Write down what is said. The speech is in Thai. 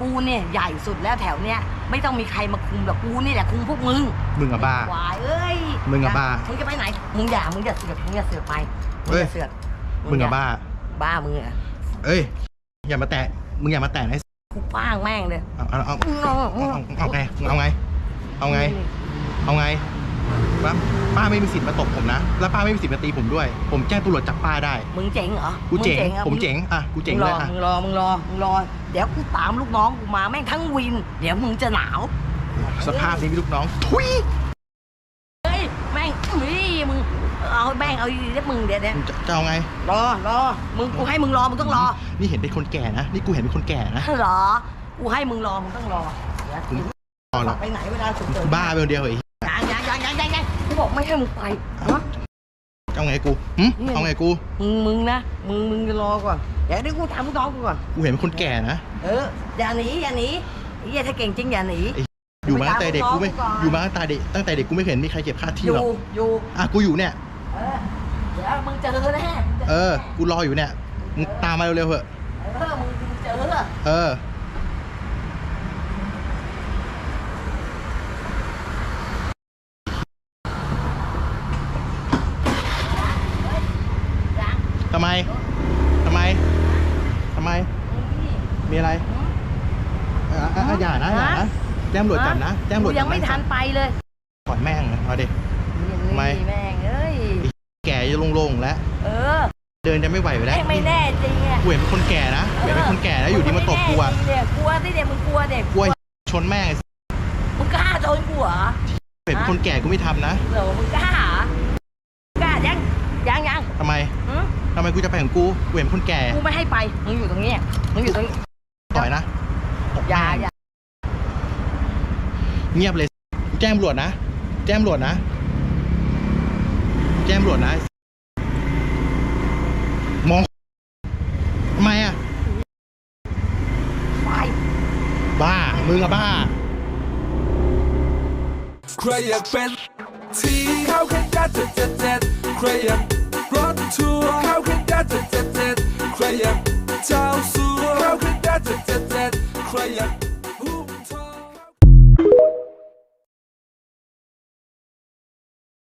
กูเนี่ยใหญ่สุดแล้วแถวเนี้ยไม่ต้องมีใครมาคุมหรอกกูนี่แหละคุมพวกมึงมึงอะบ้า วายเอ้ยมึงอะบ้ามึงจะไปไหนมึงอย่ามึงอย่าเสือกมึงอย่าเสือกไปมึงเฮ้อยย่าเสือกมึงอะบ้า บ้ามึงอะเอ้ย อย่ามาแตะ มึงอย่ามาแตะนะไอ้กูป้างแม่งเลยเอาเอาเอาเอาเอาเอาไง เอาไง เอาไง เอาไง ป้าป้าไม่มีสิทธิ์มาตบผมนะ แล้วป้าไม่มีสิทธิ์มาตีผมด้วย ผมแจ้งตำรวจจับป้าได้ มึงเจ๋งเหรอกูเจ๋งหรอผมเจ๋ง อะ กูเจ๋งมึเลรอยอะ มึงรอ มึงรอ มึงรอ เดี๋ยวกูตามลูกน้องกูมาแม่งทั้งวิน เดี๋ยวมึงจะหนาว สภาพนี้มีลูกน้อง ทุยเฮ้ย แม่งนี่มึง เอาแม่งเอาดีๆนะมึงเดี๋ยวเดี๋ยวมึงจะจะเอาไง รอ รอ มึงกูให้มึงรอ มึงต้องรอนี่เห็นเป็นคนแก่นะ นี่กูเห็นเป็นคนแก่นะเหรอ กูให้มึงรอ มึงต้องรอเดี๋ยวผมรอหรอกไปไหนเวลาฉุกเฉิน บ้าไปคนเดียวเหรอไอ้ ยังยังยังยังยังยังกูบอกไม่ให้มึงไปฮะจะเอาไงกูหึเอาไงกู มึงมึงนะมึงมึงจะรอก่อนเดี๋ยวเดี๋ยวกูถามลูกน้องกูก่อนกูเห็นเป็นคนแก่นะ เอออย่าหนีอย่าหนีไอ้เหี้ยถ้าเก่งจริงอย่าหนีอยู่มาตั้งแต่เด็กกูไม่ไปตามลูกน้องกูก่อนอยู่มาตั้งแต่เด็กตั้งแต่เด็กกูไม่เห็นมีใครเก็บค่าอที่หรยู่อก อยู่อะกูอยู่เนี่ย เออเดี๋ยวมึงเจอแน่มึงจเออ กูรออยู่เนี่ย มึงตามมาเร็วๆเถอะ เออมึงมึงเจอ เออ ยัง ทำไม ทำไม ทำไมนี่มีอะไรอะอะอะอย่านะอย่านะ แจ้งตำรวจจับนะ แจ้งตำรกูวจจัยับงไม่ทันไปเลยปล่อยแม่งเลยมาดิ ทำไมนี่แม่งเอ้ย แก่จะโล่งๆแล้ว เออเดินจะไม่ไหวอยู่แล้วแม่งไม่แน่จริงอะกูเห็นเป็นคนแก่นะกูเห็นเป็นคนแก่แล้วอยู่ดีมาตบกูอะมึงไม่แน่จริงเนี่ยกลัวสิเด็กมึงกลัวเด็กกลัวชนแม่งมึงกล้าโดนกูเหรอเห็นเป็นคนแก่กูไม่ทำนะ เหรอมึงกล้าเหรอกล้ายังยังยัง ทำไม หืม ทำไมกูจะไปของกูกูเห็นเป็นคนแก่กูไม่ให้ไป มึงอยู่ตรงนี้มึงอยู่ตรงนี้ต่อยนะอย่าอย่าเงียบเลย แจ้งตำรวจนะ แจ้งตำรวจนะ แจ้งตำรวจนะ มองทำไมอะ ไป บ้า มึงอะบ้า ใครอยากเป็น ทีเข้าแค่กัดเจ็ดเจ็ดเจ็ดใครอยากรถทัวร์